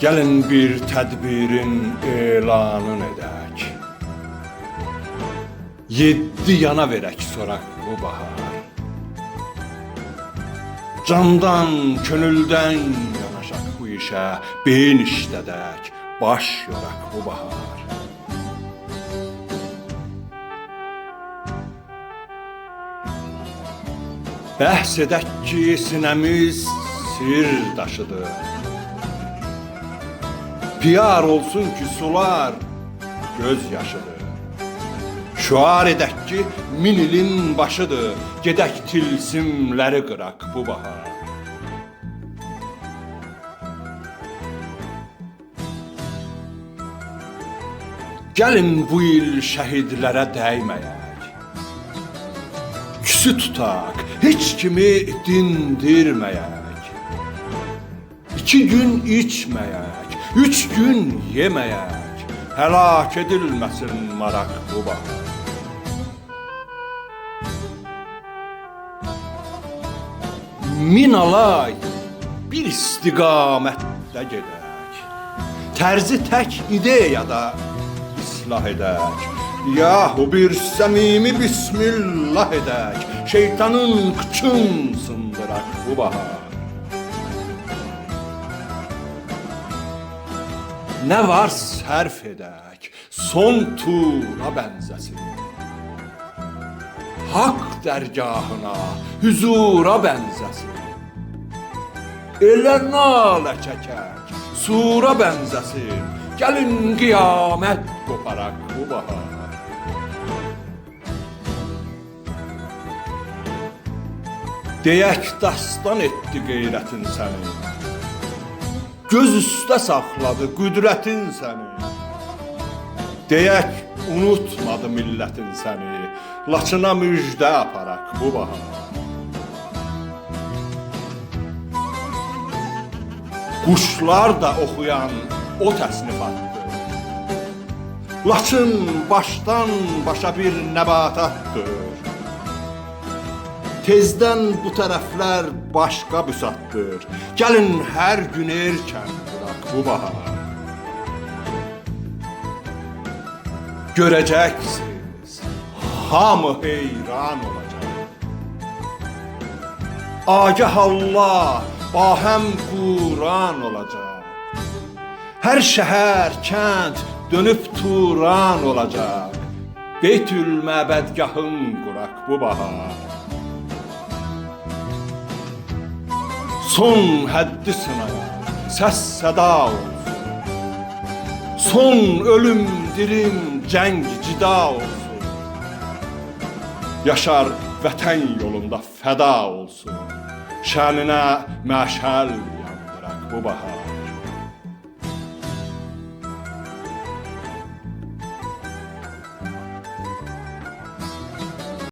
Gəlin bir tədbirin elanın edək. Yeddi yana verək soraq bu bahar. Candan, könüldən yanaşaq bu işə, beyin işlədək, baş yoraq bu bahar. Bəhs edək ki, sinəmiz sir daşıdır. Piyar olsun ki sular göz yaşıdır. Şuar edək ki min ilin başıdır. Gedək tilsimləri qıraq bu bahar. Gəlin bu il şəhidlərə dəyməyək. Küsü tutaq, heç kimi dindirməyək. İki gün içməyək, üç gün yeməyək. Həlak edilməsin maraq bu bahar. Min alay bir istiqamətdə gedək. Tərzi tək ideyada islah edək. Yahu bir səmimi bismillah edək. Şeytanın qıçın sındıraq bu bahar. Nə var sərf edək, son tura bənzəsin. Haqq dərgahına, hüzura bənzəsin. Elə nalə çəkək, sura bənzəsin. Gəlin qiyamət qoparaq bu bahar. Deyək dastan etdi qeyrətin səni. Göz üstə saxladı qüdrətin səni. Deyək unutmadı millətin səni. Laçına müjdə aparaq bu bahar. Quşlar da oxuyan o təsnifatdır. Laçın başdan başa bir nəbatatdır. Tezdən bu tərəflər başqa büsatdır. Gəlin hər gün erkən quraq bu bahar. Görəcəksiniz, hamı heyran olacaq. Agah Allah, bahem Quran olacaq. Hər şəhər, kənd dönüb turan olacaq. Beytül məbədgahın quraq bu bahar. Son həddi sınaya, səs səda olsun. Son ölüm dirim cəng cida olsun. Yaşar vətən yolunda fəda olsun. Şəninə məşəl yandıraq bu bahar.